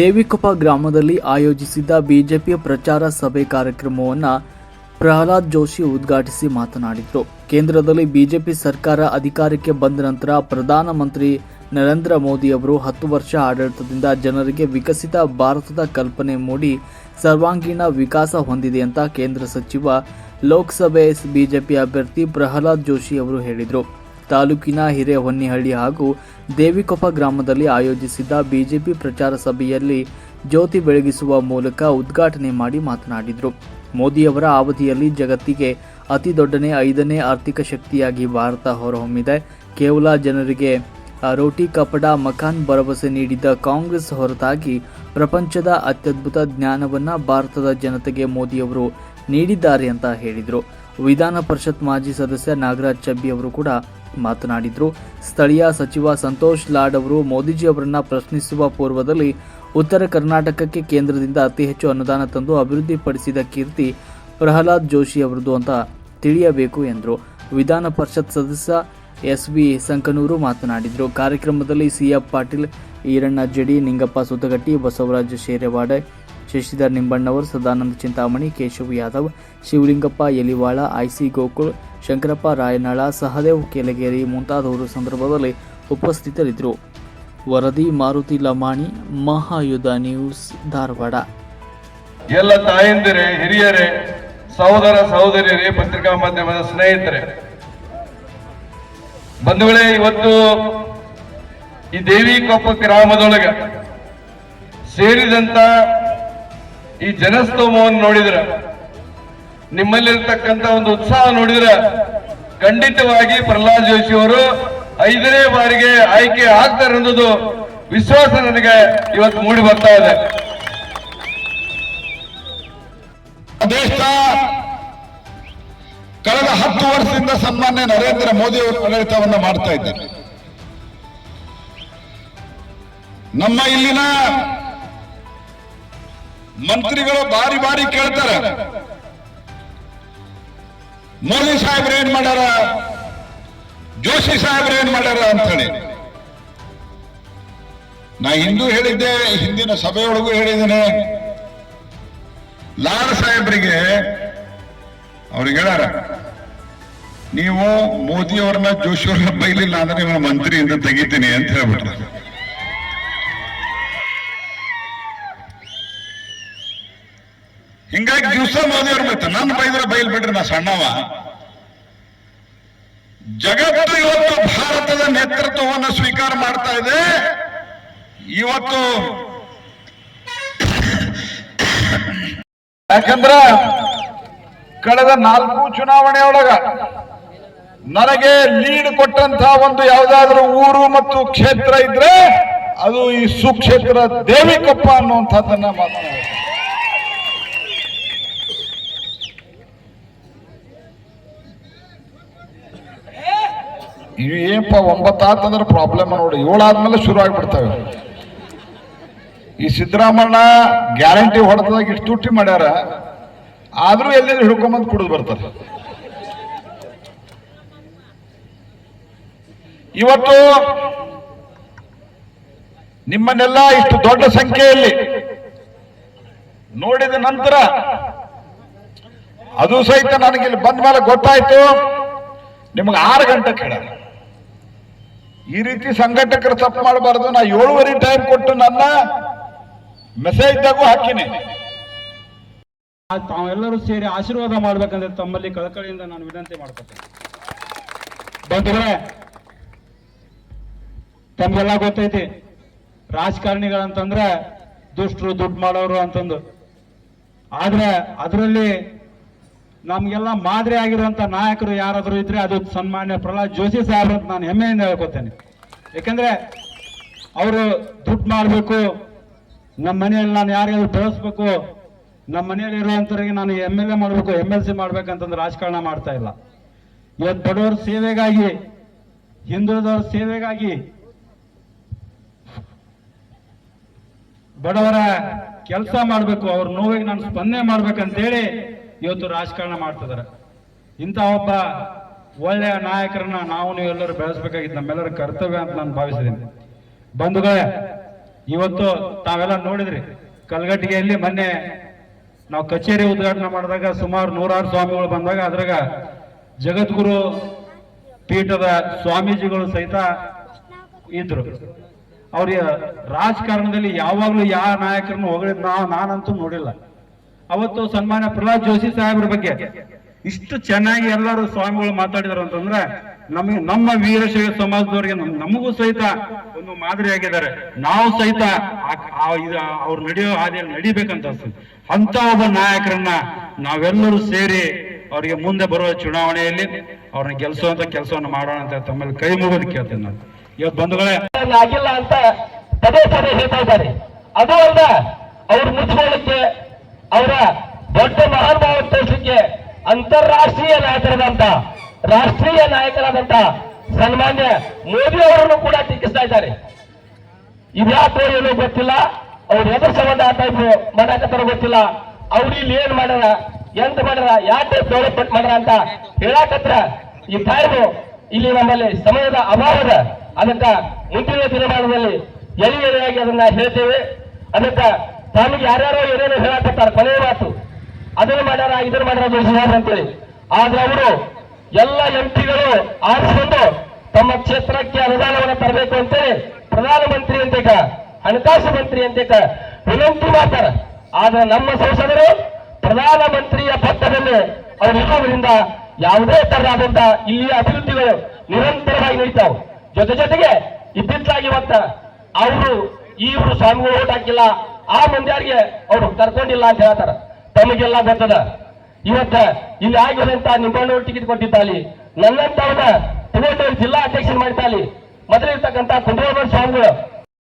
ದೇವಿಕೊಪ್ಪ ಗ್ರಾಮದಲ್ಲಿ ಆಯೋಜಿಸಿದ್ದ ಬಿಜೆಪಿ ಪ್ರಚಾರ ಸಭೆ ಕಾರ್ಯಕ್ರಮವನ್ನು ಪ್ರಹ್ಲಾದ್ ಜೋಶಿ ಉದ್ಘಾಟಿಸಿ ಮಾತನಾಡಿದರು. ಕೇಂದ್ರದಲ್ಲಿ ಬಿಜೆಪಿ ಸರ್ಕಾರ ಅಧಿಕಾರಕ್ಕೆ ಬಂದ ನಂತರ ಪ್ರಧಾನಮಂತ್ರಿ ನರೇಂದ್ರ ಮೋದಿ ಅವರು ಹತ್ತು ವರ್ಷ ಆಡಳಿತದಿಂದ ಜನರಿಗೆ ವಿಕಸಿತ ಭಾರತದ ಕಲ್ಪನೆ ಮೂಡಿ ಸರ್ವಾಂಗೀಣ ವಿಕಾಸ ಹೊಂದಿದೆ ಅಂತ ಕೇಂದ್ರ ಸಚಿವ ಲೋಕಸಭೆ ಬಿಜೆಪಿ ಅಭ್ಯರ್ಥಿ ಪ್ರಹ್ಲಾದ್ ಜೋಶಿ ಅವರು ಹೇಳಿದರು. ತಾಲೂಕಿನ ಹಿರೇಹೊನ್ನಿಹಳ್ಳಿ ಹಾಗೂ ದೇವಿಕೊಪ್ಪ ಗ್ರಾಮದಲ್ಲಿ ಆಯೋಜಿಸಿದ್ದ ಬಿಜೆಪಿ ಪ್ರಚಾರ ಸಭೆಯಲ್ಲಿ ಜ್ಯೋತಿ ಬೆಳಗಿಸುವ ಮೂಲಕ ಉದ್ಘಾಟನೆ ಮಾಡಿ ಮಾತನಾಡಿದರು. ಮೋದಿಯವರ ಅವಧಿಯಲ್ಲಿ ಜಗತ್ತಿಗೆ ಅತಿ ದೊಡ್ಡನೇ ಐದನೇ ಆರ್ಥಿಕ ಶಕ್ತಿಯಾಗಿ ಭಾರತ ಹೊರಹೊಮ್ಮಿದೆ. ಕೇವಲ ಜನರಿಗೆ ರೋಟಿ ಕಪಡ ಮಕಾನ್ ಭರವಸೆ ನೀಡಿದ್ದ ಕಾಂಗ್ರೆಸ್ ಹೊರತಾಗಿ ಪ್ರಪಂಚದ ಅತ್ಯದ್ಭುತ ಜ್ಞಾನವನ್ನು ಭಾರತದ ಜನತೆಗೆ ಮೋದಿಯವರು ನೀಡಿದ್ದಾರೆ ಅಂತ ಹೇಳಿದರು. ವಿಧಾನ ಪರಿಷತ್ ಮಾಜಿ ಸದಸ್ಯ ನಾಗರಾಜ್ ಚಬ್ಬಿ ಅವರು ಕೂಡ ಮಾತನಾಡಿದರು. ಸ್ಥಳೀಯ ಸಚಿವ ಸಂತೋಷ್ ಲಾಡ್ ಅವರು ಮೋದಿಜಿ ಅವರನ್ನ ಪ್ರಶ್ನಿಸುವ ಪೂರ್ವದಲ್ಲಿ ಉತ್ತರ ಕರ್ನಾಟಕಕ್ಕೆ ಕೇಂದ್ರದಿಂದ ಅತಿ ಹೆಚ್ಚು ಅನುದಾನ ತಂದು ಅಭಿವೃದ್ಧಿಪಡಿಸಿದ ಕೀರ್ತಿ ಪ್ರಹ್ಲಾದ್ ಜೋಶಿ ಅವರದು ಅಂತ ತಿಳಿಯಬೇಕು ಎಂದರು. ವಿಧಾನ ಪರಿಷತ್ ಸದಸ್ಯ ಎಸ್ ವಿ ಸಂಕನೂರು ಮಾತನಾಡಿದರು. ಕಾರ್ಯಕ್ರಮದಲ್ಲಿ ಸಿಎಫ್ ಪಾಟೀಲ್, ಈರಣ್ಣ ಜಡಿ, ನಿಂಗಪ್ಪ ಸುತಗಟ್ಟಿ ಬಸವರಾಜ ಶೇರೆವಾಡೆ ಶಶಿಧರ್ ನಿಂಬಣ್ಣವರ್, ಸದಾನಂದ ಚಿಂತಾಮಣಿ, ಕೇಶವ್ ಯಾದವ್, ಶಿವಲಿಂಗಪ್ಪ, ಎಲಿವಾಳ, ಐಸಿ ಗೋಕುಳ್ ಶಂಕರಪ್ಪ ರಾಯನಾಳ, ಸಹದೇವ್ ಕೆಲಗೇರಿ ಮುಂತಾದವರು ಸಂದರ್ಭದಲ್ಲಿ ಉಪಸ್ಥಿತರಿದ್ದರು. ವರದಿ, ಮಾರುತಿ ಲಮಾಣಿ, ಮಹಾಯುಧ ನ್ಯೂಸ್, ಧಾರವಾಡ. ಎಲ್ಲ ತಾಯಂದಿರೇ, ಹಿರಿಯರೇ, ಸಹೋದರ ಸಹೋದರಿಯರೇ, ಪತ್ರಿಕಾ ಮಾಧ್ಯಮದ ಸ್ನೇಹಿತರೆ, ಬಂಧುಗಳೇ, ಇವತ್ತು ಈ ದೇವಿ ಕೊಪ್ಪ ಗ್ರಾಮದೊಳಗ ಸೇರಿದಂತ ಈ ಜನಸ್ತೋಮವನ್ನು ನೋಡಿದ್ರ, ನಿಮ್ಮಲ್ಲಿರ್ತಕ್ಕಂಥ ಒಂದು ಉತ್ಸಾಹ ನೋಡಿದ್ರ, ಖಂಡಿತವಾಗಿ ಪ್ರಹ್ಲಾದ್ ಜೋಶಿ ಅವರು ಐದನೇ ಬಾರಿಗೆ ಆಯ್ಕೆ ಆಗ್ತಾರೆ ಅನ್ನೋದು ವಿಶ್ವಾಸ ನನಗೆ ಇವತ್ತು ಮೂಡಿ ಬರ್ತಾ ಇದೆ. ಕಳೆದ ಹತ್ತು ವರ್ಷದಿಂದ ಸನ್ಮಾನ್ಯ ನರೇಂದ್ರ ಮೋದಿ ಅವರು ಆಡಳಿತವನ್ನು ಮಾಡ್ತಾ ಇದ್ದಾರೆ. ನಮ್ಮ ಇಲ್ಲಿನ ಮಂತ್ರಿಗಳು ಬಾರಿ ಬಾರಿ ಕೇಳ್ತಾರೆ. ಮೋದಿ ಸಾಹೇಬ್ರು ಏನ್ ಮಾಡ್ಯಾರ? ಜೋಶಿ ಸಾಹೇಬ್ರು ಏನ್ ಮಾಡ್ಯಾರ ಅಂತ ಹೇಳಿ ನಾ ಹಿಂದೂ ಹೇಳಿದ್ದೆ, ಹಿಂದಿನ ಸಭೆಯೊಳಗೂ ಹೇಳಿದ್ದೇನೆ. ಲಾಲ್ ಸಾಹೇಬ್ರಿಗೆ ಅವ್ರಿಗೆ ಹೇಳಾರ ನೀವು ಮೋದಿ ಅವ್ರನ್ನ ಜೋಶಿ ಅವ್ರನ್ನ ಬೈಲಿಲ್ಲ ಅಂದ್ರೆ ನಿಮ್ಮ ಮಂತ್ರಿಯಿಂದ ತೆಗಿತೀನಿ ಅಂತ ಹೇಳ್ಬಿಟ್ರು. ಹಿಂಗಾಗಿ ದಿವಸ ಮೋದಿ ಅವ್ರ ಬೈತ ನನ್ನ ಬೈದ್ರೆ ಬೈಲ್ ಬಿಡ್ರಿ ನಾ ಸಣ್ಣವ. ಜಗತ್ತು ಇವತ್ತು ಭಾರತದ ನೇತೃತ್ವವನ್ನು ಸ್ವೀಕಾರ ಮಾಡ್ತಾ ಇದೆ. ಇವತ್ತು ಯಾಕಂದ್ರ ಕಳೆದ ನಾಲ್ಕು ಚುನಾವಣೆ ಒಳಗ ನನಗೆ ಲೀಡ್ ಕೊಟ್ಟಂತ ಒಂದು ಯಾವ್ದಾದ್ರು ಊರು ಮತ್ತು ಕ್ಷೇತ್ರ ಇದ್ರೆ ಅದು ಈ ಸುಕ್ಷೇತ್ರ ದೇವಿಕಪ್ಪ ಅನ್ನುವಂಥದ್ದನ್ನ ಮಾತನಾಡ ಇವು ಏನಪ್ಪ ಒಂಬತ್ತಾತಂದ್ರೆ ಪ್ರಾಬ್ಲಮ್ ನೋಡಿ. ಏಳಾದ್ಮೇಲೆ ಶುರು ಆಗ್ಬಿಡ್ತವೆ ಈ ಸಿದ್ದರಾಮಣ್ಣ ಗ್ಯಾರಂಟಿ ಹೊಡೆದಾಗ ಇಷ್ಟು ತುಟ್ಟಿ ಮಾಡ್ಯಾರ. ಆದರೂ ಎಲ್ಲಿಂದ ಹಿಡ್ಕೊಂಬಂದು ಕುಡಿದು ಬರ್ತಾರೆ. ಇವತ್ತು ನಿಮ್ಮನ್ನೆಲ್ಲ ಇಷ್ಟು ದೊಡ್ಡ ಸಂಖ್ಯೆಯಲ್ಲಿ ನೋಡಿದ ನಂತರ ಅದು ಸಹಿತ ನನಗೆ ಇಲ್ಲಿ ಬಂದ ಮೇಲೆ ಗೊತ್ತಾಯ್ತು. ನಿಮಗೆ ಆರು ಗಂಟೆ ಕೇಳ. ಈ ರೀತಿ ಸಂಘಟಕರು ತಪ್ಪು ಮಾಡಬಾರದು. ನಾ ಏಳುವರೆ ಟೈಮ್ ಕೊಟ್ಟು ನನ್ನ ಮೆಸೇಜ್ ಮೆಸೇಜ್ದಾಗೂ ಹಾಕಿನಿ. ತಾವೆಲ್ಲರೂ ಸೇರಿ ಆಶೀರ್ವಾದ ಮಾಡ್ಬೇಕಂದ್ರೆ ತಮ್ಮಲ್ಲಿ ಕಳಕಳಿಯಿಂದ ನಾನು ವಿನಂತಿ ಮಾಡ್ಕೊತೇನೆ. ಬಂಧುಗಳೇ, ತಮ್ಗೆಲ್ಲ ಗೊತ್ತೈತಿ, ರಾಜಕಾರಣಿಗಳಂತಂದ್ರೆ ದುಷ್ಟರು ದುಡ್ಡು ಮಾಡೋರು ಅಂತಂದು. ಆದ್ರೆ ಅದರಲ್ಲಿ ನಮ್ಗೆಲ್ಲ ಮಾದರಿ ಆಗಿರುವಂತ ನಾಯಕರು ಯಾರಾದರೂ ಇದ್ರೆ ಅದು ಸನ್ಮಾನ್ಯ ಪ್ರಹ್ಲಾದ್ ಜೋಶಿ ಸಾಹೇಬ್ರು ಅಂತ ನಾನು ಹೆಮ್ಮೆಯಿಂದ ಹೇಳ್ಕೊತೇನೆ. ಯಾಕಂದ್ರೆ ಅವರು ದುಡ್ಡು ಮಾಡಬೇಕು ನಮ್ಮ ಮನೆಯಲ್ಲಿ ನಾನು ಯಾರಿಗಾದ್ರೂ ಬೆಳೆಸ್ಬೇಕು ನಮ್ಮ ಮನೆಯಲ್ಲಿ ಇರುವಂಥವ್ರಿಗೆ ನಾನು ಎಂ ಎಲ್ ಎ ಮಾಡಬೇಕು ಎಂ ಎಲ್ ಸಿ ಮಾಡ್ಬೇಕಂತಂದ್ರೆ ರಾಜಕಾರಣ ಮಾಡ್ತಾ ಇಲ್ಲ. ಇವತ್ತು ಬಡವರ ಸೇವೆಗಾಗಿ, ಹಿಂದುಳಿದವರ ಸೇವೆಗಾಗಿ ಬಡವರ ಕೆಲಸ ಮಾಡಬೇಕು, ಅವ್ರ ನೋವಿಗೆ ನಾನು ಸ್ಪಂದನೆ ಮಾಡ್ಬೇಕಂತೇಳಿ ಇವತ್ತು ರಾಜಕಾರಣ ಮಾಡ್ತಿದ್ದಾರೆ. ಇಂಥ ಒಬ್ಬ ಒಳ್ಳೆಯ ನಾಯಕರನ್ನ ನಾವು ನೀವು ಎಲ್ಲರೂ ಬೆಳೆಸಬೇಕಾಗಿದ್ದು ನಮ್ಮೆಲ್ಲರ ಕರ್ತವ್ಯ ಅಂತ ನಾನು ಭಾವಿಸಿದ್ದೀನಿ. ಬಂಧುಗಳೇ, ಇವತ್ತು ತಾವೆಲ್ಲ ನೋಡಿದ್ರಿ, ಕಲ್ಗಟ್ಟಿಗೆಯಲ್ಲಿ ಮೊನ್ನೆ ನಾವು ಕಚೇರಿ ಉದ್ಘಾಟನೆ ಮಾಡಿದಾಗ ಸುಮಾರು ನೂರಾರು ಸ್ವಾಮಿಗಳು ಬಂದಾಗ ಅದ್ರಾಗ ಜಗದ್ಗುರು ಪೀಠದ ಸ್ವಾಮೀಜಿಗಳು ಸಹಿತ ಇದ್ರು. ಅವ್ರಿಗೆ ರಾಜಕಾರಣದಲ್ಲಿ ಯಾವಾಗ್ಲೂ ಯಾವ ನಾಯಕರನ್ನು ಹೊಗಳಿದ್ ನಾವು ನಾನಂತೂ ನೋಡಿಲ್ಲ. ಅವತ್ತು ಸನ್ಮಾನ್ಯ ಪ್ರಹ್ಲಾದ್ ಜೋಶಿ ಸಾಹೇಬ್ರ ಬಗ್ಗೆ ಇಷ್ಟು ಚೆನ್ನಾಗಿ ಎಲ್ಲರೂ ಸ್ವಾಮಿಗಳು ಮಾತಾಡಿದಾರೆ ಅಂತಂದ್ರೆ ನಮಗೆ ನಮ್ಮ ವೀರಶೈವ ಸಮಾಜದವರಿಗೆ ನಮಗೂ ಸಹಿತ ಒಂದು ಮಾದರಿಯಾಗಿದ್ದಾರೆ ನಾವು ಸಹಿತ ಅವ್ರು ನಡೆಯೋ ಹಾದಿಯಲ್ಲಿ ನಡಿಬೇಕಂತ ಅಂತ ಒಬ್ಬ ನಾಯಕರನ್ನ ನಾವೆಲ್ಲರೂ ಸೇರಿ ಅವರಿಗೆ ಮುಂದೆ ಬರುವ ಚುನಾವಣೆಯಲ್ಲಿ ಅವ್ರನ್ನ ಗೆಲ್ಸುವಂತ ಕೆಲಸವನ್ನು ಮಾಡೋಣ ಅಂತ ತಮ್ಮಲ್ಲಿ ಕೈ ಮುಗಿದು ಕೇಳ್ತೇನೆ ನಾನು. ಇವತ್ತು ಬಂಧುಗಳೇ. ಆಗಿಲ್ಲ ಅಂತ ಪದೇ ಪದೇ ಹೇಳ್ತಾ ಇದ್ದಾರೆ. ಅದು ಅಲ್ಲ, ಅವ್ರು ಮುಚ್ಕೊಳ್ಳಿಕ್ಕೆ ಅವರ ದೊಡ್ಡ ಮಹಾನುಭಾವ ತೋರಿಸಲಿಕ್ಕೆ ಅಂತಾರಾಷ್ಟ್ರೀಯ ನಾಯಕರಾದಂತ, ರಾಷ್ಟ್ರೀಯ ನಾಯಕರಾದಂತ ಸನ್ಮಾನ್ಯ ಮೋದಿ ಅವರನ್ನು ಕೂಡ ಟೀಕಿಸ್ತಾ ಇದ್ದಾರೆ. ಇದ್ಯಾಕೋ ಏನೋ ಗೊತ್ತಿಲ್ಲ, ಅವ್ರು ಎದ್ರ ಸಂಬಂಧ ಆ ಟೈಪ್ ಮಾಡಾಕತ್ತಾರ ಗೊತ್ತಿಲ್ಲ. ಅವ್ರು ಇಲ್ಲಿ ಏನ್ ಮಾಡ್ಯಾರ, ಎಂತ ಮಾಡ್ಯಾರ, ಯಾಕೆ ಡೆವಲಪ್ಮೆಂಟ್ ಮಾಡ್ಯಾರ ಅಂತ ಹೇಳಾಕತ್ರ ಈ ಟೈಮು ಇಲ್ಲಿ ನಮ್ಮಲ್ಲಿ ಸಮಯದ ಅಭಾವದ ಅದಕ್ಕ ಮುಂದಿನ ದಿನಮಾನದಲ್ಲಿ ಎಲ್ಲಿ ಎಲೆಯಾಗಿ ಅದನ್ನ ಹೇಳ್ತೇವೆ. ಅದಕ್ಕ ತಮಗೆ ಯಾರ್ಯಾರೋ ಏನೇನೋ ಹೇಳಾಕತ್ತಾರ, ಕೊನೆಯ ಮಾತು. ಅದನ್ನ ಮಾಡ್ಯಾರ, ಇದನ್ನ ಮಾಡ್ಯಾರ ಜೋಶಿದಾರ್ ಅಂತೇಳಿ. ಆದ್ರೆ ಅವರು ಎಲ್ಲ ಎಂಪಿಗಳು ಆರಿಸಿಕೊಂಡು ತಮ್ಮ ಕ್ಷೇತ್ರಕ್ಕೆ ಅನುದಾನವನ್ನು ತರಬೇಕು ಅಂತೇಳಿ ಪ್ರಧಾನಮಂತ್ರಿ ಅಂತೇಕ ಹಣಕಾಸು ಮಂತ್ರಿ ಅಂತೇಕ ವಿನಂತಿ ಮಾಡ್ತಾರ. ಆದ್ರೆ ನಮ್ಮ ಸಂಸದರು ಪ್ರಧಾನಮಂತ್ರಿಯ ಪಕ್ಕದಲ್ಲಿ ಅವರು ಇರುವುದರಿಂದ ಯಾವುದೇ ತರಹದಂತ ಇಲ್ಲಿಯ ಅಭಿವೃದ್ಧಿಗಳು ನಿರಂತರವಾಗಿ ನಡೀತಾವ. ಜೊತೆ ಜೊತೆಗೆ ಇತ್ತಿತ್ತಲಾಗಿ ಇವತ್ತ ಅವರು ಇವರು ಸ್ವಾಮಿಗಳು ಓಟ್ ಹಾಕಿಲ್ಲ ಆ ಮಂದ್ಯಾರಿಗೆ ಅವರು ಕರ್ಕೊಂಡಿಲ್ಲ ಅಂತ ಹೇಳ್ತಾರ. ತಮಗೆಲ್ಲ ಗೊತ್ತದ? ಇವತ್ತ ಇಲ್ಲಿ ಆಗಿರೋಂತ ನಿಂಬಣ್ಣ ಟಿಕೆಟ್ ಕೊಟ್ಟಿದ್ದಾಲಿ. ನನ್ನಂತವನ್ನ ತಗೊಂಡು ಜಿಲ್ಲಾ ಅಧ್ಯಕ್ಷರು ಮಾಡ್ತಾಲಿ ಮೊದಲಿರ್ತಕ್ಕಂಥ ಕುಂಡ್ರೇಶ್ವರ ಸ್ವಾಮಿಗಳು